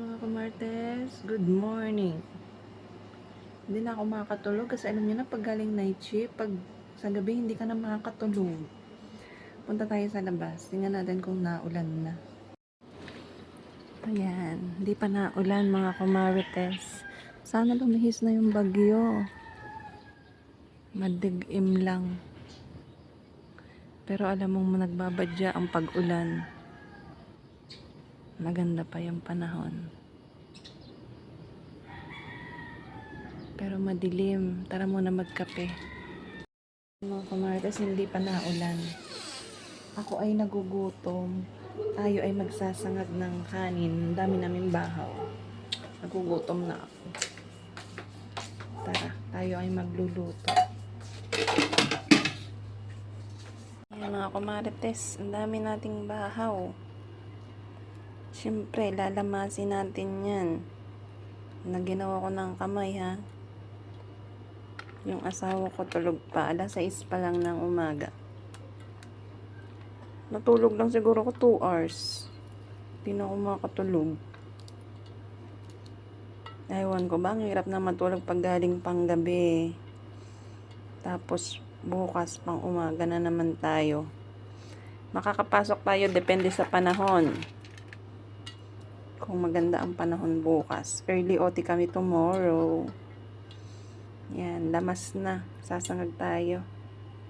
Mga kamartes, good morning. Hindi na ako makakatulog kasi alam niyo na pag galing night shift, pag sa gabi hindi ka na makakatulog. Punta tayo sa labas. Tingnan natin kung naulan na. Ayan, hindi pa naulan mga kumarites. Sana lumihis na yung bagyo. Madigim lang. Pero alam mong nagbabadya ang pag-ulan. Maganda pa yung panahon. Pero madilim. Tara muna magkape. Mga kamartes, hindi pa naulan. Ako ay nagugutom. Tayo ay magsasangag ng kanin. Dami namin bahaw. Nagugutom na ako. Tara, tayo ay magluluto. Mga kumarites, ang dami nating bahaw. Siyempre, lalamasin natin yan. Na ginawa ko ng kamay ha. Yung asawa ko tulog pa. Alas 6 pa lang ng umaga. Natulog lang siguro ko 2 hours. Hindi na ako makatulog. Ewan ko ba, ang hirap na matulog pag galing pang gabi. Tapos, bukas pang umaga na naman tayo. Makakapasok tayo depende sa panahon. Kung maganda ang panahon bukas. Early OT kami tomorrow. Yan, lamas na. Sasangag tayo.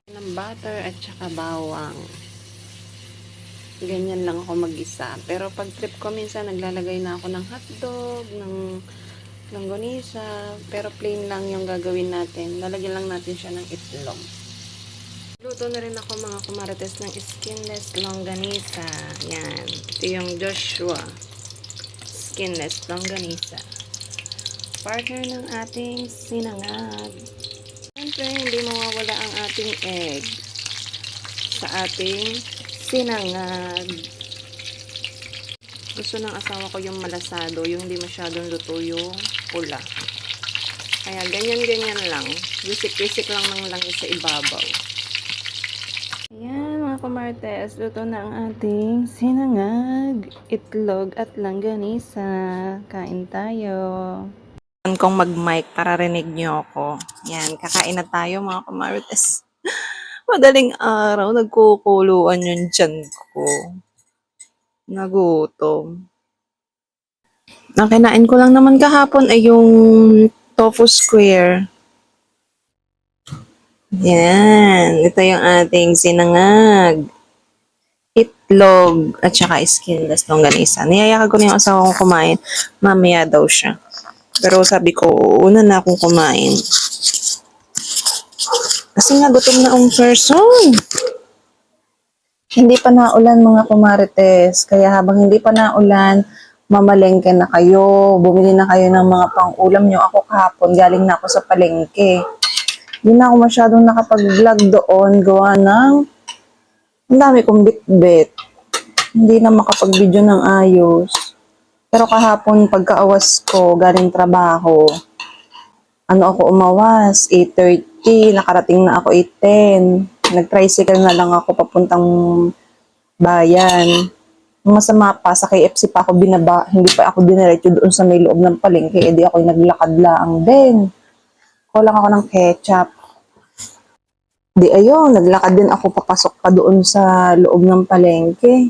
Ng butter at saka bawang. Ganyan lang ako mag-isa. Pero pag trip ko minsan, naglalagay na ako ng hotdog, ng langgonisa. Pero plain lang yung gagawin natin. Lalagyan lang natin siya ng itlog. Luto na rin ako mga kumarates ng skinless longganisa. Yan. Ito yung Joshua. Skinless longganisa. Partner ng ating sinangag. Siyempre, hindi mawawala ang ating egg sa ating sinangag. Gusto ng asawa ko yung malasado, yung hindi masyadong luto yung pula. Kaya ganyan-ganyan lang. Wisik-wisik lang ng langis sa ibabaw. Mga kumartes, luto na ang ating sinangag, itlog at langganisa. Kain tayo. Kung mag-mic para rinig niyo ako. Yan, kakain na tayo mga kumartes. Madaling araw, nagkukuluan yung tiyan ko. Nagutom. Ang kinain ko lang naman kahapon ay yung tofu square. Yan. Ito yung ating sinangag. Itlog at saka skinless longganisa. Niyayakag ko na yung asawa kong kumain. Mamaya daw siya. Pero sabi ko, una na akong kumain. Kasi nga gutom na ang person. Hindi pa naulan mga kumarites. Kaya habang hindi pa naulan, mamalengke na kayo. Bumili na kayo ng mga pang-ulam nyo. Ako kahapon, galing na ako sa palengke. Hindi na ako masyadong nakapag-vlog doon. Gawa ng ang dami kong bit-bit. Hindi na makapag-video ng ayos. Pero kahapon, pagkaawas ko, galing trabaho, ano ako umawas, 8.30, nakarating na ako 8.10. Nag-tricycle na lang ako papuntang bayan. Masama pa, sa KFC pa ako binaba, hindi pa ako diniretso doon sa may loob ng palengke, edi ako naglakad lang din. Kulang ako ng ketchup. Di ayun, naglakad din ako papasok pa doon sa loob ng palengke.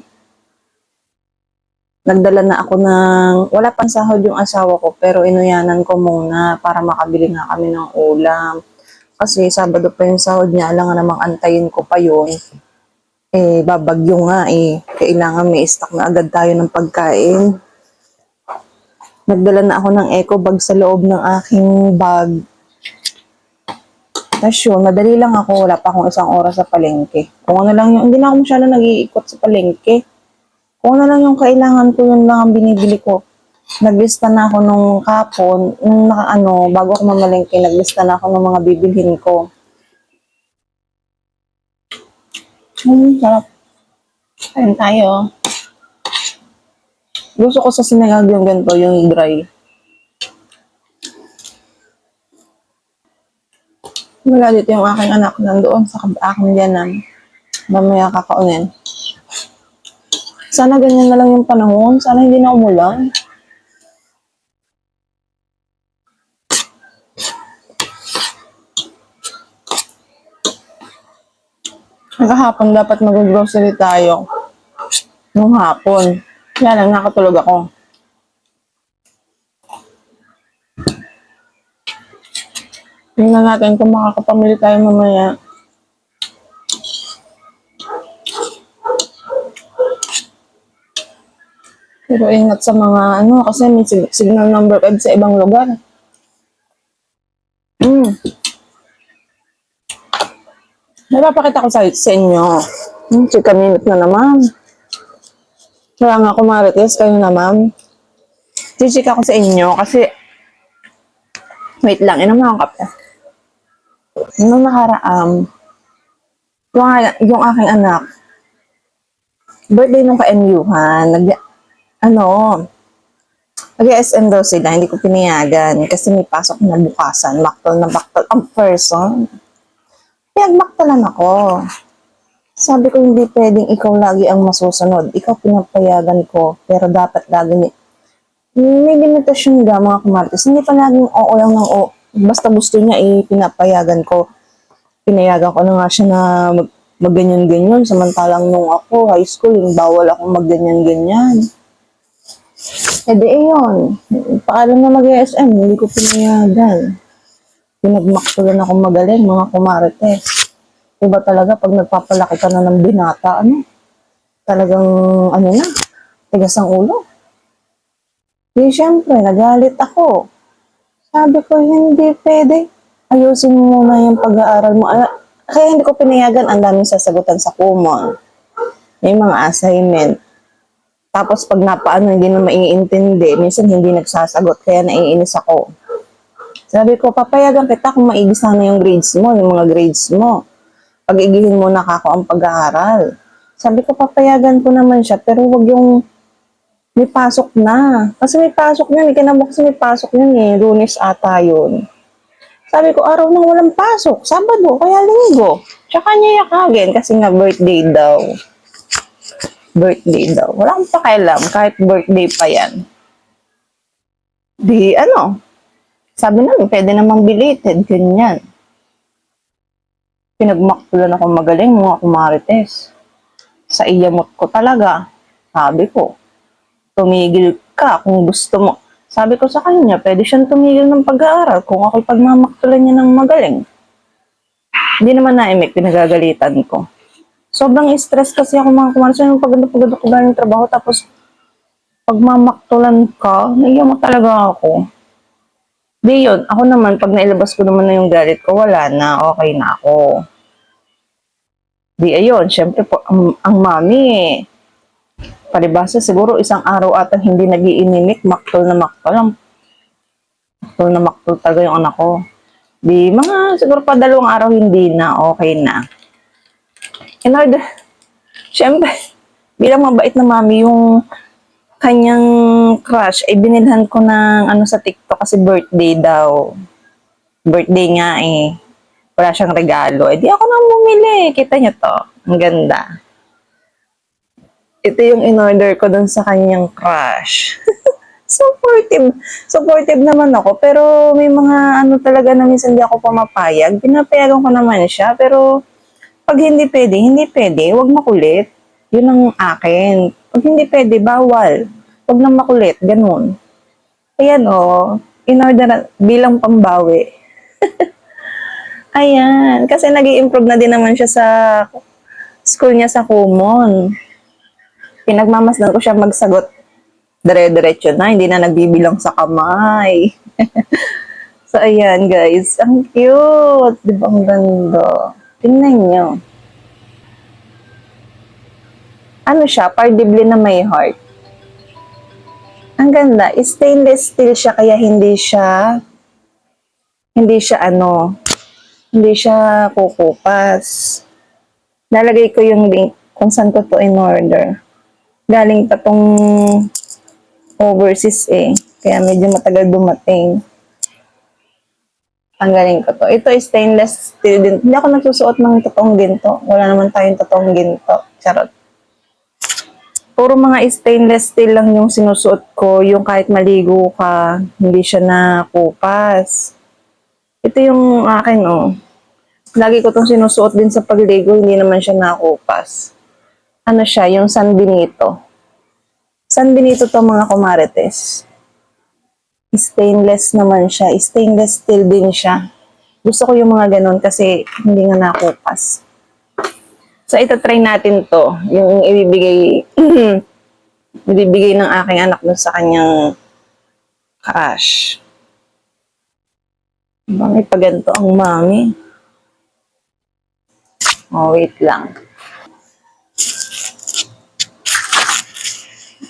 Nagdala na ako ng, wala pang sahod yung asawa ko, pero inuyanan ko muna para makabili nga kami ng ulam. Kasi Sabado pa yung sahod niya, alam nga namang antayin ko pa yun. Eh, babagyo nga eh. Kailangan may stock na agad tayo ng pagkain. Nagdala na ako ng eco bag sa loob ng aking bag. Tapos yun, madali lang ako, wala pa akong isang oras sa palengke. Kung ano lang yung, hindi na ako masyado nag-iikot sa palengke. Kung ano lang yung kailangan ko, yun lang ang binibili ko. Naglista na ako nung kapon, nung naka, ano, bago ako mamalengke, naglista na ako ng mga bibilhin ko. Hmm, sarap. Kain tayo. Gusto ko sa sinangag yung ganito, yung dry. Wala dito yung aking anak nandoon sa aking biyanan. Mamaya kakaunin. Sana ganyan na lang yung panahon. Sana hindi na umulan. Nakahapon dapat mag-grocery tayo. Nung hapon. Kaya lang nakatulog ako. Tingnan natin kung makakapamili tayo mamaya. Pero ingat sa mga ano, kasi may sig- signal number 5 sa ibang lugar. Hmm. Napapakita ko sa, sa inyo. Hmm, chika minute na naman. Kaya nga kumarites kayo naman. Chichika ko sa inyo kasi wait lang, inom na akong kape. Nung nakaraam, yung, yung aking anak, birthday nung ka-MU-han, nag, ano, nag-SM daw sila, hindi ko pinayagan kasi may pasok na bukasan, maktol na maktol ang person. Pinagmaktalan ako. Sabi ko, hindi pwedeng ikaw lagi ang masusunod. Ikaw pinapayagan ko, pero dapat lagi. May limitasyon ga mga kumartis. Hindi pa laging oo lang ng oo. Basta gusto niya, eh, pinapayagan ko. Pinayagan ko na nga siya na mag, magganyan-ganyan. Samantalang nung ako, high school, yung bawal akong magganyan-ganyan. Eh di eh yun. Paalam na mag-SM, hindi ko pinayagan. Pinagmaktulan ako magaling, mga kumarites. Iba talaga pag nagpapalaki ka na ng binata, ano? Talagang, ano na, tigas ang ulo. Di syempre, nagalit ako. Sabi ko, hindi pwede. Ayusin mo muna yung pag-aaral mo. Kaya hindi ko pinayagan, ang daming sasagutan sa kumon. May mga assignment. Tapos pag napaano, hindi na maiintindi. Minsan hindi nagsasagot, kaya naiinis ako. Sabi ko, papayagan kita kung maigi sana yung grades mo, yung mga grades mo. Pag-igihin mo na kako ang pag-aaral. Sabi ko, papayagan ko naman siya, pero wag yung may pasok na. Kasi may pasok na, may kinabukas may pasok yun eh. Lunes ata yun. Sabi ko, araw nang walang pasok. Sabado, kaya linggo. Tsaka niya yakagin kasi nga birthday daw. Birthday daw. Wala akong pakialam kahit birthday pa yan. Di ano, sabi namin, pwede namang belated, ganyan. Pinagmaktulan ako magaling, mga kumarites. Sa iyamot ko talaga. Sabi ko, tumigil ka kung gusto mo. Sabi ko sa kanya, pwede siyang tumigil ng pag-aaral kung ako'y pagmamaktulan niya ng magaling. Hindi naman naimik, pinagagalitan ko. Sobrang stress kasi ako mga kumarites. Yung pagod-pagod ako galing trabaho, tapos pagmamaktulan ka, naiyak mo talaga ako. Di yun, ako naman, pag nailabas ko naman na yung galit ko, wala na, okay na ako. Di ayun, syempre po, ang, ang mami, palibasa siguro isang araw ata hindi nagiinimik, maktol na maktol. Ang maktol na maktol talaga yung anak ko. Di, mga siguro pa dalawang araw hindi na, okay na. In order, syempre, bilang mabait na mami, yung kanyang crush, ay binilhan ko ng ano sa TikTok kasi birthday daw. Birthday nga eh. Wala siyang regalo. Eh di ako nang bumili. Kita niyo to. Ang ganda. Ito yung in-order ko dun sa kanyang crush. supportive. Supportive naman ako. Pero may mga ano talaga na minsan di ako pumapayag. Pinapayagan ko naman siya. Pero pag hindi pwede, hindi pwede. Huwag makulit. Yun ang akin. Pag hindi pwede, bawal. Huwag na makulit. Ganun. Ayan o. Oh, in-order na, bilang pambawi. Ayan. Kasi nag improve na din naman siya sa school niya sa Kumon. Pinagmamasdan ko siya magsagot. Dire-diretso na. Hindi na nagbibilang sa kamay. so, ayan guys. Ang cute. Di ba ang ganda? Tingnan niyo. Ano siya? Pardibli na may heart. Ang ganda. Stainless steel siya kaya hindi siya hindi siya ano hindi siya kukupas. Lalagay ko yung link kung saan ko to in order. Galing pa tong overseas eh. Kaya medyo matagal dumating. Tanggalin ko to. Ito is stainless steel din. Hindi ako nagsusuot ng totoong ginto. Wala naman tayong totoong ginto. Charot. Puro mga stainless steel lang yung sinusuot ko. Yung kahit maligo ka, hindi siya na kupas. Ito yung akin, oh. Lagi ko itong sinusuot din sa pagligo, hindi naman siya nakupas. Ano siya, yung San Benito. San Benito to mga kumarites. Stainless naman siya. Stainless steel din siya. Gusto ko yung mga ganun kasi hindi nga nakupas. So, ito try natin to. Yung ibibigay, ibibigay ng aking anak dun sa kanyang crush. Ba, may paganto ang mami. Oh, wait lang.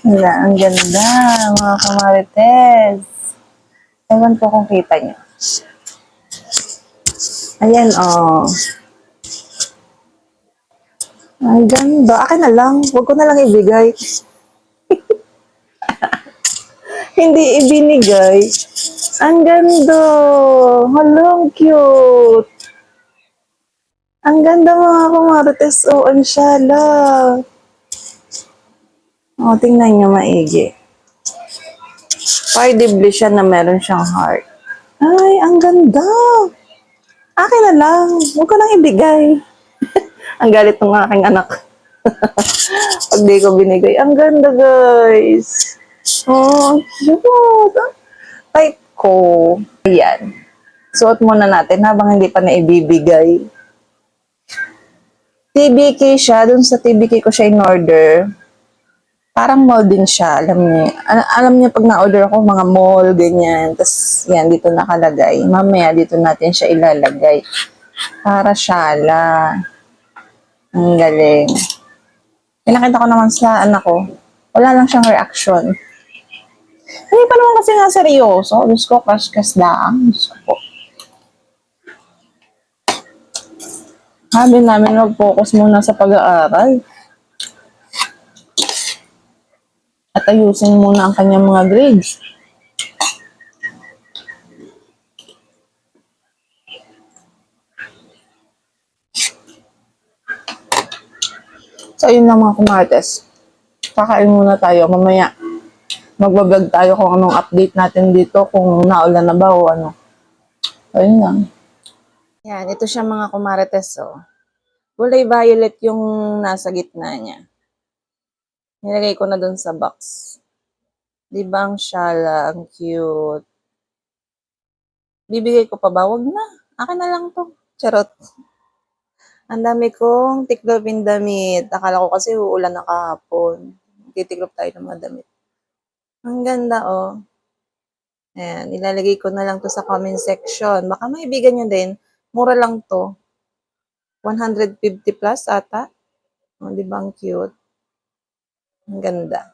Wala, ang ganda, mga kamarites. Ewan ko kung kita niyo. Ayan, oh. Ang ganda. Akin na lang. Huwag ko na lang ibigay. Hindi ibinigay. Ang ganda. Halong cute. Ang ganda mga kamarites. Oh, ang shala. Oh, tingnan nyo maigi. Pardibly siya na meron siyang heart. Ay, ang ganda. Akin na lang. Huwag ko lang ibigay. ang galit ng aking anak. Pag di ko binigay. Ang ganda, guys. Oh, cute. Type ko. Ayan. Suot muna natin habang hindi pa naibibigay. TBK siya. Dun sa TBK ko siya in order. Parang mall din siya. Alam niyo, al- alam niyo pag na-order ako, mga mall, ganyan. Tapos, yan, dito nakalagay. Mamaya, dito natin siya ilalagay. Para syala. Ang galing. Pinakita ko naman sa anak ko. Wala lang siyang reaction. Hindi pa naman kasi nga seryoso. Diyos ko, kas-kas lang. Diyos ko. Sabi namin, mag-focus muna sa pag-aaral. At ayusin muna ang kanyang mga grades. So, yun lang mga kumartes. Kakain muna tayo. Mamaya, magbablog tayo kung anong update natin dito, kung naulan na ba o ano. Ayun lang. Yan, ito siya mga kumarites, oh. Kulay violet yung nasa gitna niya. Nilagay ko na dun sa box. Di ba ang shala, ang cute. Bibigay ko pa ba? Wag na. Akin na lang to. Charot. Ang dami kong tiklopin damit. Akala ko kasi uulan na kahapon. Titiklop tayo ng mga damit. Ang ganda, oh. Ayan, ilalagay ko na lang to sa comment section. Baka maibigan nyo din. Mura lang to. 150 plus ata. Oh, di ba ang cute? Ang ganda.